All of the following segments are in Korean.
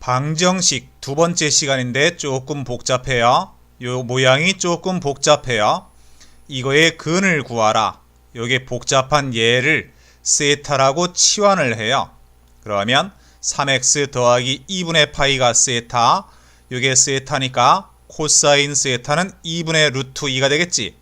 방정식 두 번째 시간인데 조금 복잡해요. 요 모양이 조금 복잡해요. 이거의 근을 구하라. 요게 복잡한 예를 세타라고 치환을 해요. 그러면 3x 더하기 2분의 파이가 세타, 요게 세타니까 코사인 세타는 2분의 루트 2가 되겠지.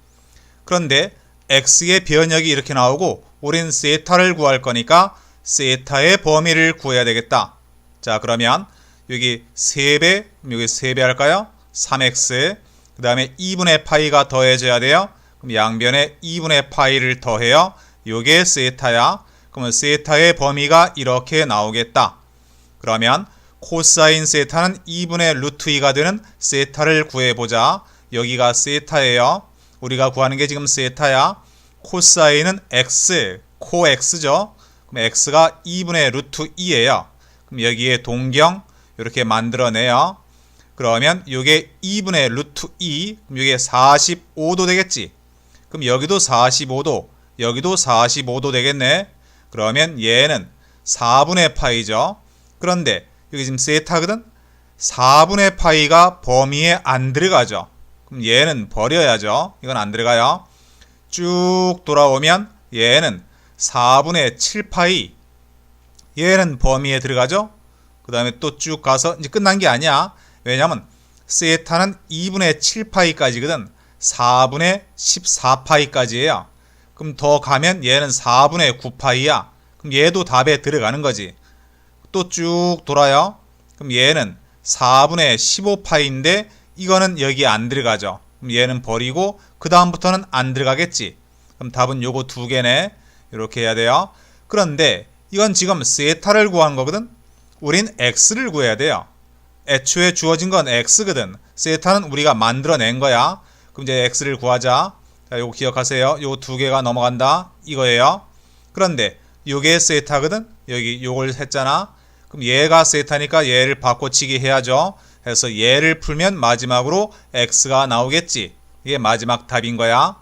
그런데 x의 변역이 이렇게 나오고 우린 세타를 구할 거니까 세타의 범위를 구해야 되겠다. 자, 그러면 여기 3배, 여기 3배 할까요? 3x, 그 다음에 2분의 파이가 더해져야 돼요. 그럼 양변에 2분의 파이를 더해요. 요게 세타야. 그러면 세타의 범위가 이렇게 나오겠다. 그러면 코사인 세타는 2분의 루트 2가 되는 세타를 구해보자. 여기가 세타예요. 우리가 구하는 게 지금 세타야. 코사인은 x, 코 x죠. 그럼 x가 2분의 루트 2예요. 그럼 여기에 동경 이렇게 만들어내요. 그러면 이게 2분의 루트 2, 그럼 이게 45도 되겠지. 그럼 여기도 45도, 여기도 45도 되겠네. 그러면 얘는 4분의 파이죠. 그런데 여기 지금 세타거든? 4분의 파이가 범위에 안 들어가죠. 그럼 얘는 버려야죠. 이건 안 들어가요. 쭉 돌아오면 얘는 4분의 7파이 얘는 범위에 들어가죠. 그 다음에 또 쭉 가서 이제 끝난 게 아니야. 왜냐면 세타는 2분의 7파이까지거든. 4분의 14파이까지예요. 그럼 더 가면 얘는 4분의 9파이야. 그럼 얘도 답에 들어가는 거지. 또 쭉 돌아요. 그럼 얘는 4분의 15파이인데 이거는 여기 안 들어가죠. 그럼 얘는 버리고 그 다음부터는 안 들어가겠지. 그럼 답은 요거 두 개네. 이렇게 해야 돼요. 그런데 이건 지금 세타를 구한 거거든. 우린 x를 구해야 돼요. 애초에 주어진 건 x거든. 세타는 우리가 만들어낸 거야. 그럼 이제 x를 구하자. 자, 요거 기억하세요. 요거 두 개가 넘어간다. 이거예요. 그런데 요게 세타거든. 여기 요걸 했잖아. 그럼 얘가 세타니까 얘를 바꿔치기 해야죠. 해서 얘를 풀면 마지막으로 x가 나오겠지. 이게 마지막 답인 거야.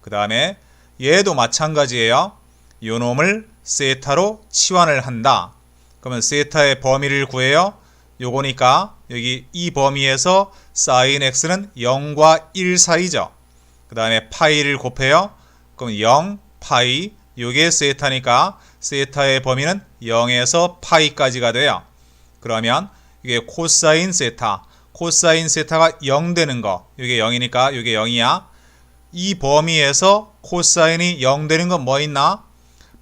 그 다음에 얘도 마찬가지예요. 요 놈을 세타로 치환을 한다. 그러면 세타의 범위를 구해요. 요거니까 여기 이 범위에서 sin x는 0과 1 사이죠. 그 다음에 파이를 곱해요. 그럼 0, 파이, 요게 세타니까 세타의 범위는 0에서 파이까지가 돼요. 그러면 이게 코사인 세타, 코사인 세타가 0 되는 거, 이게 0이니까 이게 0이야. 이 범위에서 코사인이 0 되는 건 뭐 있나?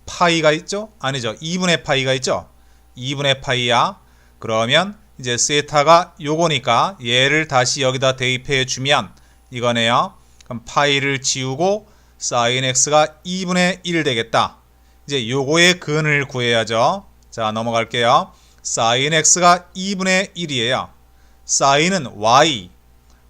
파이가 있죠? 아니죠. 2분의 파이가 있죠? 2분의 파이야. 그러면 이제 세타가 요거니까 얘를 다시 여기다 대입해 주면 이거네요. 그럼 파이를 지우고 sin x가 2분의 1 되겠다. 이제 요거의 근을 구해야죠. 자, 넘어갈게요. sin x가 2분의 1이에요. sin은 y,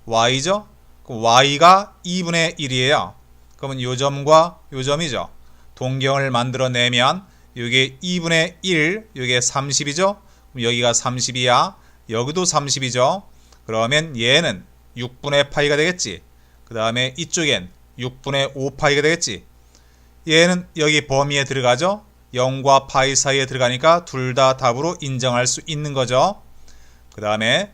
y죠? 그럼 y가 2분의 1이에요. 그러면 요 점과 요 점이죠. 동경을 만들어내면 이게 2분의 1, 이게 30이죠? 그럼 여기가 30이야. 여기도 30이죠? 그러면 얘는 6분의 파이가 되겠지. 그 다음에 이쪽엔 6분의 5파이가 되겠지. 얘는 여기 범위에 들어가죠? 0과 파이 사이에 들어가니까 둘 다 답으로 인정할 수 있는 거죠. 그 다음에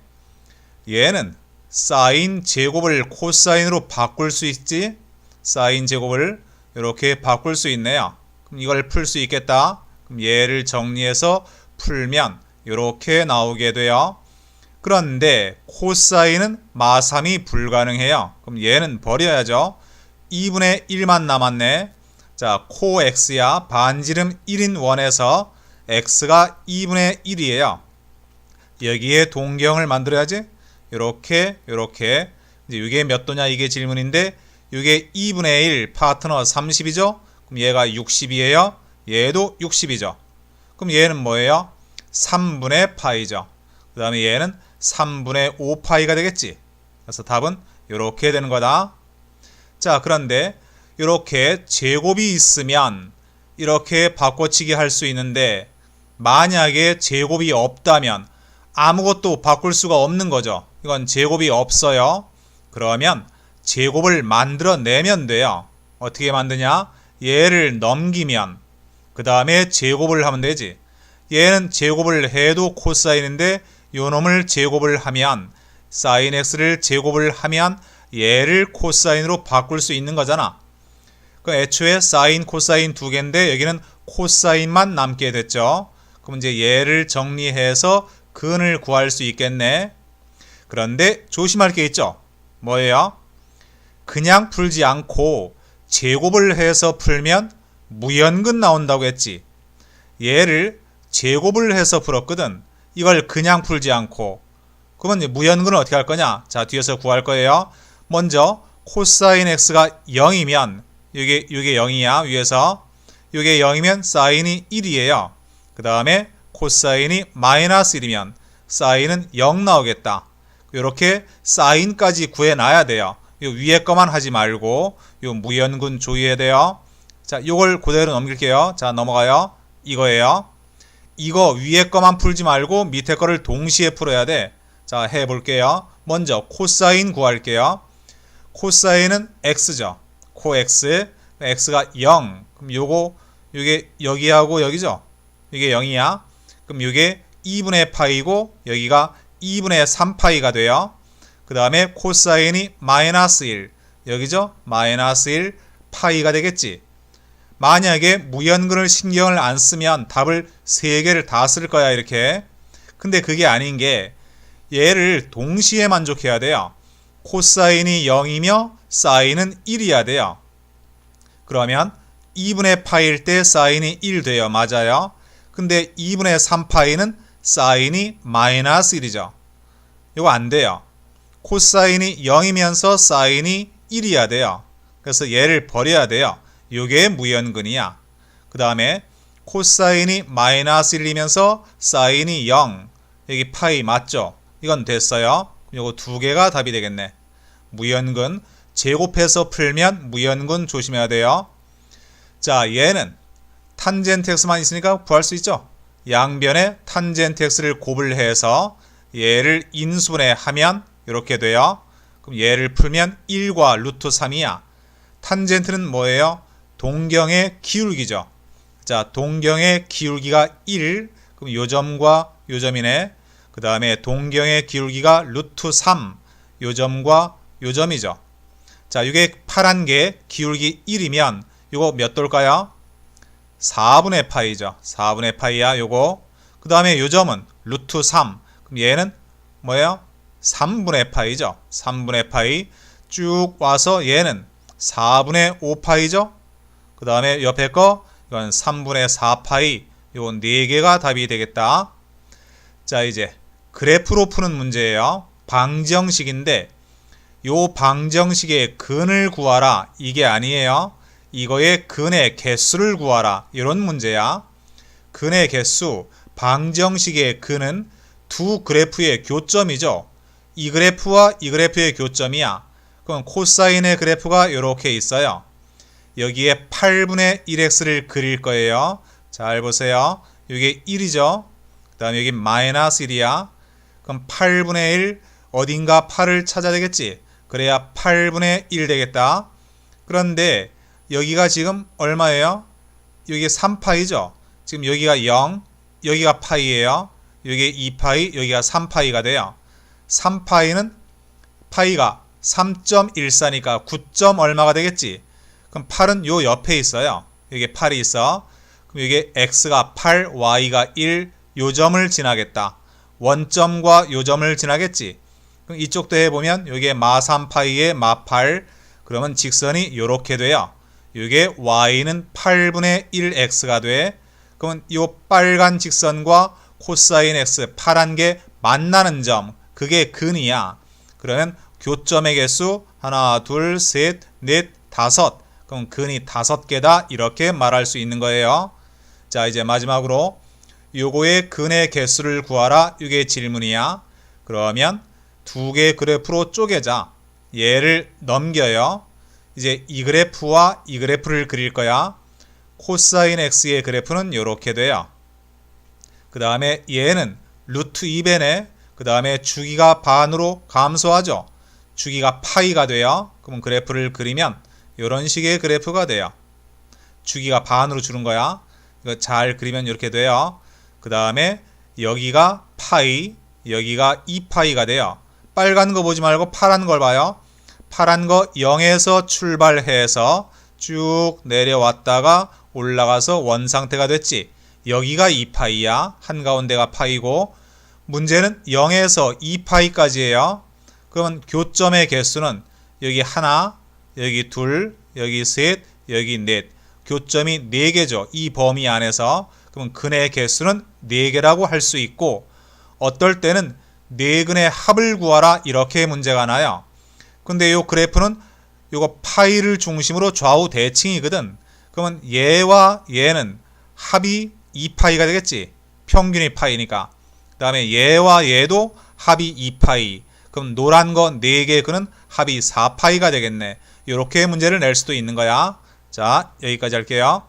얘는 사인 제곱을 코사인으로 바꿀 수 있지? 사인 제곱을 이렇게 바꿀 수 있네요. 이걸 풀 수 있겠다. 그럼 얘를 정리해서 풀면 이렇게 나오게 돼요. 그런데 코사인은 마삼이 불가능해요. 그럼 얘는 버려야죠. 2분의 1만 남았네. 자, 코 x야. 반지름 1인 원에서 x가 2분의 1이에요. 여기에 동경을 만들어야지. 이렇게 이렇게 이제 이게 몇 도냐 이게 질문인데 이게 2분의 1 파트너 30이죠? 그럼 얘가 60이에요. 얘도 60이죠. 그럼 얘는 뭐예요? 3분의 파이죠. 그 다음에 얘는 3분의 5파이가 되겠지. 그래서 답은 이렇게 되는 거다. 자, 그런데 이렇게 제곱이 있으면 이렇게 바꿔치기 할 수 있는데 만약에 제곱이 없다면 아무것도 바꿀 수가 없는 거죠. 이건 제곱이 없어요. 그러면 제곱을 만들어내면 돼요. 어떻게 만드냐? 얘를 넘기면 그 다음에 제곱을 하면 되지. 얘는 제곱을 해도 코사인인데 요 놈을 제곱을 하면 사인 x를 제곱을 하면 얘를 코사인으로 바꿀 수 있는 거잖아. 그 애초에 사인, 코사인 두 개인데 여기는 코사인만 남게 됐죠. 그럼 이제 얘를 정리해서 근을 구할 수 있겠네. 그런데 조심할 게 있죠. 뭐예요? 그냥 풀지 않고 제곱을 해서 풀면 무연근 나온다고 했지. 얘를 제곱을 해서 풀었거든. 이걸 그냥 풀지 않고. 그러면 무연근은 어떻게 할 거냐? 자, 뒤에서 구할 거예요. 먼저 코사인 x가 0이면 이게 이게 0이야. 위에서 이게 0이면 사인이 1이에요. 그 다음에 코사인이 마이너스 1이면 사인은 0 나오겠다. 이렇게 사인까지 구해놔야 돼요. 요 위에 거만 하지 말고 요 무연근 조의해야 돼요. 자, 요걸 그대로 넘길게요. 자, 넘어가요. 이거예요. 이거 위에 거만 풀지 말고 밑에 거를 동시에 풀어야 돼. 자, 해 볼게요. 먼저 코사인 구할게요. 코사인은 x죠. 코 x. x가 0. 그럼 요거 요게 여기하고 여기죠. 이게 0이야. 그럼 요게 2분의 파이고 여기가 2분의 3파이가 돼요. 그 다음에 코사인이 마이너스 1 여기죠? 마이너스 1 파이가 되겠지. 만약에 무연근을 신경을 안 쓰면 답을 3개를 다 쓸 거야 이렇게. 근데 그게 아닌 게 얘를 동시에 만족해야 돼요. 코사인이 0이며 사인은 1이어야 돼요. 그러면 2분의 파일 때 사인이 1 돼요. 맞아요. 근데 2분의 3파이는 사인이 마이너스 1이죠. 이거 안 돼요. 코사인이 0이면서 사인이 1이어야 돼요. 그래서 얘를 버려야 돼요. 이게 무연근이야. 그 다음에 코사인이 마이너스 1이면서 사인이 0. 여기 파이 맞죠? 이건 됐어요. 요거 두 개가 답이 되겠네. 무연근 제곱해서 풀면 무연근 조심해야 돼요. 자, 얘는 탄젠트 x만 있으니까 구할 수 있죠. 양변에 탄젠트 x를 곱을 해서 얘를 인수분해 하면 이렇게 돼요. 그럼 얘를 풀면 1과 루트 3이야. 탄젠트는 뭐예요? 동경의 기울기죠. 자, 동경의 기울기가 1. 그럼 요 점과 요 점이네. 그 다음에 동경의 기울기가 루트 3. 요 점과 요 점이죠. 자, 이게 파란 게 기울기 1이면 요거 몇 돌까요? 4분의 파이죠. 4분의 파이야, 요거. 그 다음에 요 점은 루트 3. 그럼 얘는 뭐예요? 3분의 파이죠. 3분의 파이. 쭉 와서 얘는 4분의 5파이죠. 그 다음에 옆에 거 이건 3분의 4파이. 요 4개가 답이 되겠다. 자, 이제 그래프로 푸는 문제예요. 방정식인데 요 방정식의 근을 구하라. 이게 아니에요. 이거의 근의 개수를 구하라. 이런 문제야. 근의 개수, 방정식의 근은 두 그래프의 교점이죠. 이 그래프와 이 그래프의 교점이야. 그럼 코사인의 그래프가 이렇게 있어요. 여기에 8분의 1x를 그릴 거예요. 잘 보세요. 이게 1이죠. 그 다음에 여기 마이너스 1이야. 그럼 8분의 1 어딘가 8을 찾아야 되겠지. 그래야 8분의 1 되겠다. 그런데 여기가 지금 얼마예요? 여기 3파이죠. 지금 여기가 0, 여기가 파이예요. 여기 2파이, 여기가 3파이가 돼요. 3파이는 파이가 3.14니까 9점 얼마가 되겠지? 그럼 8은 요 옆에 있어요. 여기 8이 있어. 그럼 여기 x가 8, y가 1, 요 점을 지나겠다. 원점과 요 점을 지나겠지. 그럼 이쪽도 해보면 여기에 마 3파이에 마 8, 그러면 직선이 요렇게 돼요. 이게 y는 8분의 1x가 돼. 그러면 이 빨간 직선과 코사인 x 파란 게 만나는 점 그게 근이야. 그러면 교점의 개수 하나, 둘, 셋, 넷, 다섯. 그럼 근이 다섯 개다 이렇게 말할 수 있는 거예요. 자 이제 마지막으로 요거의 근의 개수를 구하라. 이게 질문이야. 그러면 두 개 그래프로 쪼개자. 얘를 넘겨요. 이제 이 그래프와 이 그래프를 그릴 거야. 코사인 x의 그래프는 이렇게 돼요. 그 다음에 얘는 루트 2배네. 그 다음에 주기가 반으로 감소하죠. 주기가 파이가 돼요. 그럼 그래프를 그리면 이런 식의 그래프가 돼요. 주기가 반으로 주는 거야. 이거 잘 그리면 이렇게 돼요. 그 다음에 여기가 파이, 여기가 2파이가 돼요. 빨간 거 보지 말고 파란 걸 봐요. 파란 거 0에서 출발해서 쭉 내려왔다가 올라가서 원 상태가 됐지. 여기가 2파이야. 한가운데가 파이고 문제는 0에서 2파이까지예요. 그러면 교점의 개수는 여기 하나, 여기 둘, 여기 셋, 여기 넷. 교점이 4개죠. 이 범위 안에서. 그러면 근의 개수는 4개라고 할 수 있고 어떨 때는 네 근의 합을 구하라 이렇게 문제가 나요. 근데 요 그래프는 요거 파이를 중심으로 좌우 대칭이거든. 그러면 얘와 얘는 합이 2파이가 되겠지. 평균이 파이니까. 그 다음에 얘와 얘도 합이 2파이. 그럼 노란 거 4개 그는 합이 4파이가 되겠네. 이렇게 문제를 낼 수도 있는 거야. 자, 여기까지 할게요.